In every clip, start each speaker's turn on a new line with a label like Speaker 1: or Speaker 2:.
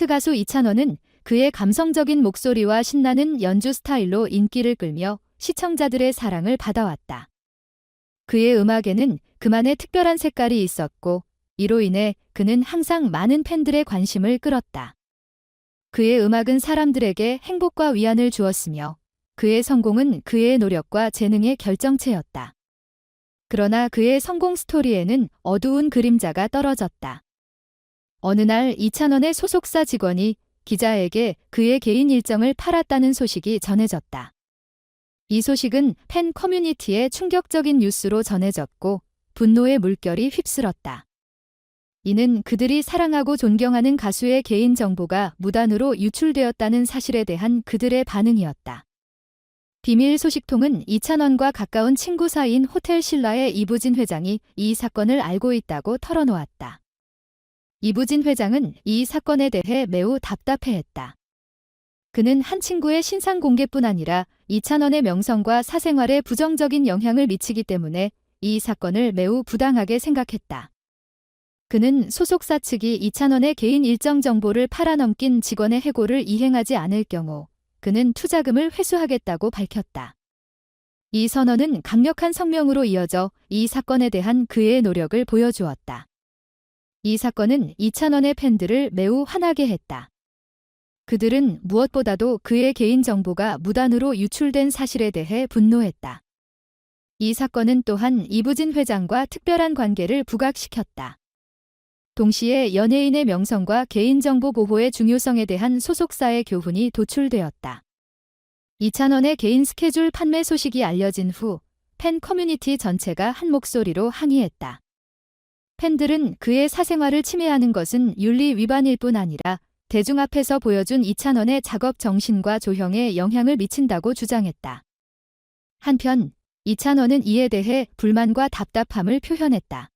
Speaker 1: 아티스트 가수 이찬원은 그의 감성적인 목소리와 신나는 연주 스타일로 인기를 끌며 시청자들의 사랑을 받아왔다. 그의 음악에는 그만의 특별한 색깔이 있었고, 이로 인해 그는 항상 많은 팬들의 관심을 끌었다. 그의 음악은 사람들에게 행복과 위안을 주었으며, 그의 성공은 그의 노력과 재능의 결정체였다. 그러나 그의 성공 스토리에는 어두운 그림자가 떨어졌다. 어느 날 이찬원의 소속사 직원이 기자에게 그의 개인 일정을 팔았다는 소식이 전해졌다. 이 소식은 팬 커뮤니티에 충격적인 뉴스로 전해졌고 분노의 물결이 휩쓸었다. 이는 그들이 사랑하고 존경하는 가수의 개인 정보가 무단으로 유출되었다는 사실에 대한 그들의 반응이었다. 비밀 소식통은 이찬원과 가까운 친구 사이인 호텔 신라의 이부진 회장이 이 사건을 알고 있다고 털어놓았다. 이부진 회장은 이 사건에 대해 매우 답답해했다. 그는 한 친구의 신상 공개뿐 아니라 이찬원의 명성과 사생활에 부정적인 영향을 미치기 때문에 이 사건을 매우 부당하게 생각했다. 그는 소속사 측이 이찬원의 개인 일정 정보를 팔아넘긴 직원의 해고를 이행하지 않을 경우 그는 투자금을 회수하겠다고 밝혔다. 이 선언은 강력한 성명으로 이어져 이 사건에 대한 그의 노력을 보여주었다. 이 사건은 이찬원의 팬들을 매우 화나게 했다. 그들은 무엇보다도 그의 개인 정보가 무단으로 유출된 사실에 대해 분노했다. 이 사건은 또한 이부진 회장과 특별한 관계를 부각시켰다. 동시에 연예인의 명성과 개인정보 보호의 중요성에 대한 소속사의 교훈이 도출되었다. 이찬원의 개인 스케줄 판매 소식이 알려진 후 팬 커뮤니티 전체가 한 목소리로 항의했다. 팬들은 그의 사생활을 침해하는 것은 윤리 위반일 뿐 아니라 대중 앞에서 보여준 이찬원의 작업 정신과 조형에 영향을 미친다고 주장했다. 한편 이찬원은 이에 대해 불만과 답답함을 표현했다.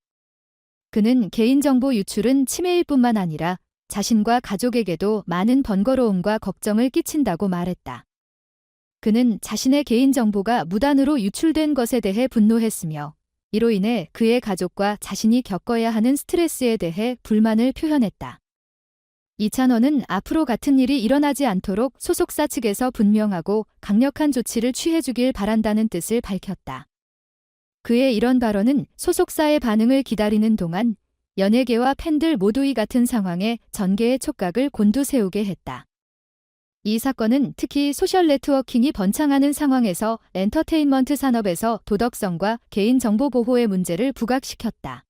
Speaker 1: 그는 개인정보 유출은 침해일 뿐만 아니라 자신과 가족에게도 많은 번거로움과 걱정을 끼친다고 말했다. 그는 자신의 개인정보가 무단으로 유출된 것에 대해 분노했으며 이로 인해 그의 가족과 자신이 겪어야 하는 스트레스에 대해 불만을 표현했다. 이찬원은 앞으로 같은 일이 일어나지 않도록 소속사 측에서 분명하고 강력한 조치를 취해주길 바란다는 뜻을 밝혔다. 그의 이런 발언은 소속사의 반응을 기다리는 동안 연예계와 팬들 모두 이 같은 상황에 전개의 촉각을 곤두세우게 했다. 이 사건은 특히 소셜 네트워킹이 번창하는 상황에서 엔터테인먼트 산업에서 도덕성과 개인정보 보호의 문제를 부각시켰다.